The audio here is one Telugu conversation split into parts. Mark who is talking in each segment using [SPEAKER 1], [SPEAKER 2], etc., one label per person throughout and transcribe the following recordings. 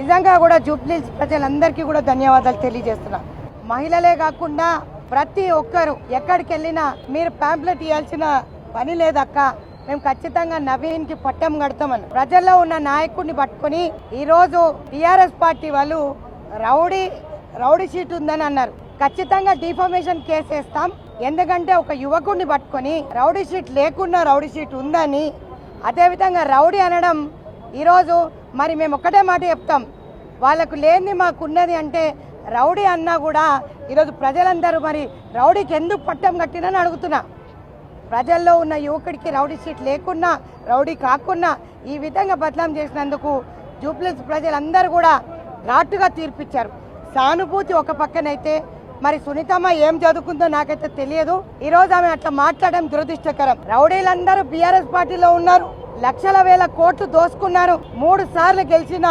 [SPEAKER 1] నిజంగా కూడా జూబ్లీస్ ప్రజలందరికీ కూడా ధన్యవాదాలు తెలియజేస్తున్నా. మహిళలే కాకుండా ప్రతి ఒక్కరు ఎక్కడికి వెళ్ళినా మీరు పాంప్లెట్ ఇవ్వాల్సిన పని లేదక్క. మేము ఖచ్చితంగా నవీన్కి పట్టం కడతామని. ప్రజల్లో ఉన్న నాయకుడిని పట్టుకొని ఈరోజు టీఆర్ఎస్ పార్టీ వాళ్ళు రౌడీ రౌడీ షీట్ ఉందని అన్నారు. ఖచ్చితంగా డిఫర్మేషన్ కేసు వేస్తాం. ఎందుకంటే ఒక యువకుడిని పట్టుకొని రౌడీ షీట్ లేకున్నా రౌడీ షీట్ ఉందని. అదేవిధంగా రౌడీ అనడం ఈరోజు మరి మేము ఒక్కటే మాట చెప్తాం. వాళ్ళకు లేనిది మాకున్నది అంటే రౌడీ అన్నా కూడా ఈరోజు ప్రజలందరూ మరి రౌడీకి ఎందుకు పట్టం కట్టినని అడుగుతున్నా. ప్రజల్లో ఉన్న యువకుడికి రౌడీ సీట్ లేకున్నా రౌడీ కాకున్నా ఈ విధంగా బదలాం చేసినందుకు జూప్లెస్ ప్రజలందరూ కూడా ఘాటుగా తీర్పిచ్చారు. సానుభూతి ఒక పక్కనైతే మరి సునీతమ్మ ఏం చదువుకుందో నాకైతే తెలియదు. ఈరోజు ఆమె అట్లా మాట్లాడడం దురదృష్టకరం. రౌడీలందరూ బీఆర్ఎస్ పార్టీలో ఉన్నారు. లక్షల వేల కోట్లు దోసుకున్నారు. మూడు సార్లు గెలిచిన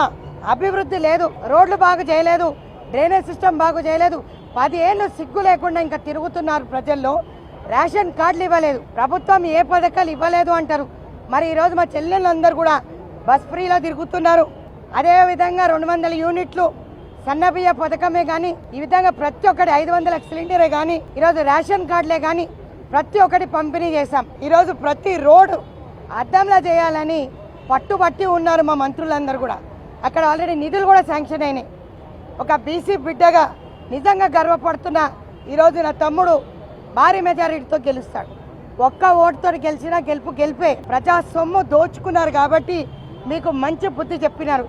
[SPEAKER 1] అభివృద్ధి లేదు. రోడ్లు బాగు చేయలేదు. డ్రైనేజ్ సిస్టమ్ బాగు చేయలేదు. పది ఏళ్ళు సిగ్గు లేకుండా ఇంకా తిరుగుతున్నారు ప్రజల్లో. రేషన్ కార్డులు ఇవ్వలేదు. ప్రభుత్వం ఏ పథకాలు ఇవ్వలేదు అంటారు. మరి ఈరోజు మా చెల్లెళ్ళందరూ కూడా బస్ ఫ్రీలో తిరుగుతున్నారు. అదేవిధంగా రెండు వందల యూనిట్లు సన్నబియ్య పథకమే కానీ ఈ విధంగా ప్రతి ఒక్కటి ఐదు వందల సిలిండరే కానీ ఈరోజు రేషన్ కార్డులే కానీ ప్రతి ఒక్కటి పంపిణీ చేశాం. ఈరోజు ప్రతి రోడ్డు అద్దంలో చేయాలని పట్టుబట్టి ఉన్నారు మా మంత్రులందరూ కూడా. అక్కడ ఆల్రెడీ నిధులు కూడా శాంక్షన్ అయినాయి. ఒక బీసీ బిడ్డగా నిజంగా గర్వపడుతున్న ఈరోజు నా తమ్ముడు భారీ మెజారిటీతో గెలుస్తాడు. ఒక్క ఓటుతో గెలిచినా గెలుపు గెలిపే ప్రజా సొమ్ము దోచుకున్నారు కాబట్టి మీకు మంచి బుద్ధి చెప్పినారు.